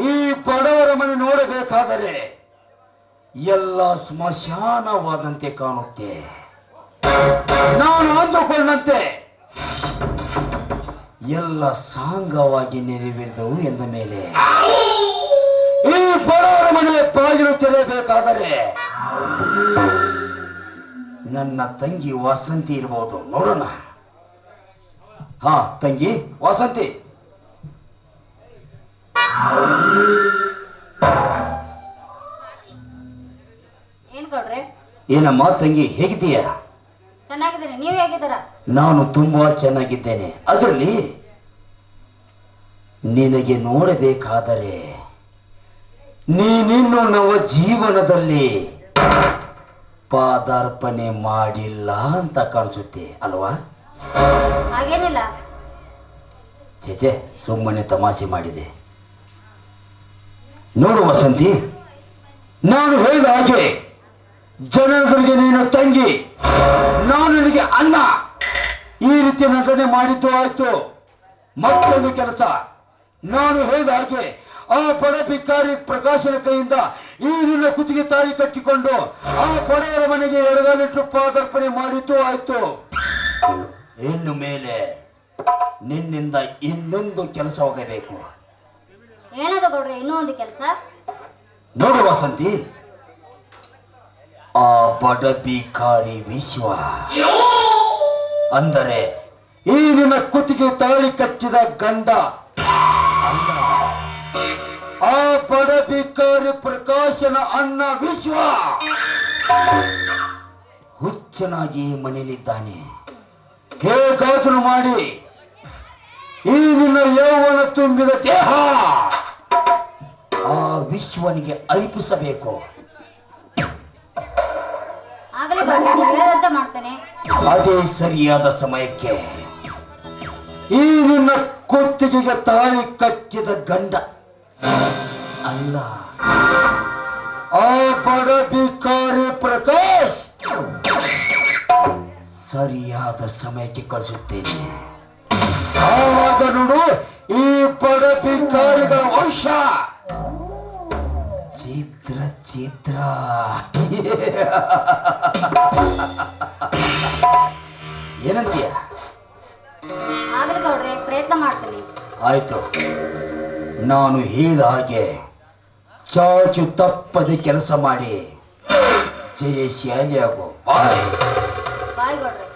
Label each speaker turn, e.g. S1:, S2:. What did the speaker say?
S1: ಈ ಬಡವರ ಮನೆ ನೋಡಬೇಕಾದರೆ ಎಲ್ಲ ಸ್ಮಶಾನವಾದಂತೆ ಕಾಣುತ್ತೆ. ನಾನು ಅಂದುಕೊಂಡಂತೆ ಎಲ್ಲ ಸಾಂಗವಾಗಿ ನೆರವೇರಿದವು ಎಂದ ಮೇಲೆ. ಈ ಬಡವರ ಮನೆ ಬಾಗಿಲು ತೆರೆಯಬೇಕಾದರೆ ನನ್ನ ತಂಗಿ ವಸಂತಿ ಇರಬಹುದು ನೋಡೋಣ. ಹಾ ತಂಗಿ ವಸಂತಿ. ಏನಮ್ಮ ತಂಗಿ ಹೇಗಿದ್ದೀಯ?
S2: ಚೆನ್ನಾಗಿದ್ದೀರಿ ನೀವು ಹೇಗಿದ್ದೀರ?
S1: ನಾನು ತುಂಬಾ ಚೆನ್ನಾಗಿದ್ದೇನೆ. ಅದರಲ್ಲಿ ನಿನಗೆ ನೋಡಬೇಕಾದರೆ ನೀನಿನ್ನು ನವ ಜೀವನದಲ್ಲಿ ಪಾದಾರ್ಪಣೆ ಮಾಡಿಲ್ಲ ಅಂತ ಕಾಣಿಸುತ್ತೆ ಅಲ್ವಾ?
S2: ಹಾಗೇನಿಲ್ಲ.
S1: ಚೇಚೆ ಸುಮ್ಮನೆ ತಮಾಷೆ ಮಾಡಿದೆ. ನೋಡು ವಸಂತಿ ನಾನು ಹೇಳಿದ ಹಾಗೆ ಜನರಿಗೆ ನೀನು ತಂಗಿ ನಾನು ನಿನಗೆ ಅನ್ನ ಈ ರೀತಿ ನಟನೆ ಮಾಡಿದ್ದು ಆಯ್ತು. ಮತ್ತೊಂದು ಕೆಲಸ. ನಾನು ಹೇಳಿದ ಹಾಗೆ ಆ ಬಡ ಭಿಕಾರಿ ಪ್ರಕಾಶನ ಕೈಯಿಂದ ಈ ನಿನ್ನ ಕುತ್ತಿಗೆ ತಾಳಿ ಕಟ್ಟಿಕೊಂಡು ಆ ಬಡವರ ಮನೆಗೆ ಎಡಗಾಲಿಟ್ಟು ಪಾದರ್ಪಣೆ ಮಾಡಿತು ಆಯ್ತು. ಇನ್ನು ಮೇಲೆ ನಿನ್ನಿಂದ ಇನ್ನೊಂದು ಕೆಲಸ
S2: ಹೋಗಬೇಕು. ಕೊಡ್ರಿ ಗೌಡ್ರೆ ಇನ್ನೊಂದು ಕೆಲಸ?
S1: ನೋಡು ವಸಂತಿ. ಆ ಬಡ ಭಿಕಾರಿ ವಿಶ್ವ. ಅಂದರೆ ಈ ನಿನ್ನ ಕುತ್ತಿಗೆ ತಾಳಿ ಕಟ್ಟಿದ ಗಂಡ. ಅಲ್ಲ ಆ ಬಡ ಪ್ರಕಾಶನ ಅಣ್ಣ ವಿಶ್ವ. ಹುಚ್ಚನಾಗಿ ಮನೆಯಲ್ಲಿದ್ದಾನೆ. ಹೇಗಾದರೂ ಮಾಡಿ. ಈ ನಿನ್ನ ಯೌವನ ತುಂಬಿದ ದೇಹ ಆ ವಿಶ್ವನಿಗೆ ಅರ್ಪಿಸಬೇಕು. ಅದೇ ಸರಿಯಾದ ಸಮಯಕ್ಕೆ. ಈ ನಿನ್ನ ಕುತ್ತಿಗೆಗೆ ತಾಳಿ ಕಚ್ಚಿದ ಗಂಡ. ಅಲ್ಲ. ಆ ಬಡ ಭಿಕಾರಿ ಪ್ರಕಾಶ್! ಸರಿಯಾದ ಸಮಯಕ್ಕೆ ಕಳಿಸುತ್ತೇನೆ. ಆವಾಗ ನೋಡು ಈ ಬಡ ಭಿಕಾರಿಗಳ ವಂಶ ಚಿತ್ರ ಚಿತ್ರ ಏನಂತೀಯ?
S2: ಆಗಲಿ ಪ್ರಯತ್ನ ಮಾಡ್ತೀನಿ.
S1: ಆಯ್ತು. ನಾನು ಹೇಳಿದ ಹಾಗೆ ಚಾಚು ತಪ್ಪದೆ ಕೆಲಸ ಮಾಡಿ ಜಯಶಾಲಿ ಆಗೋ ಬಾಯ್
S2: ಬಾಯ್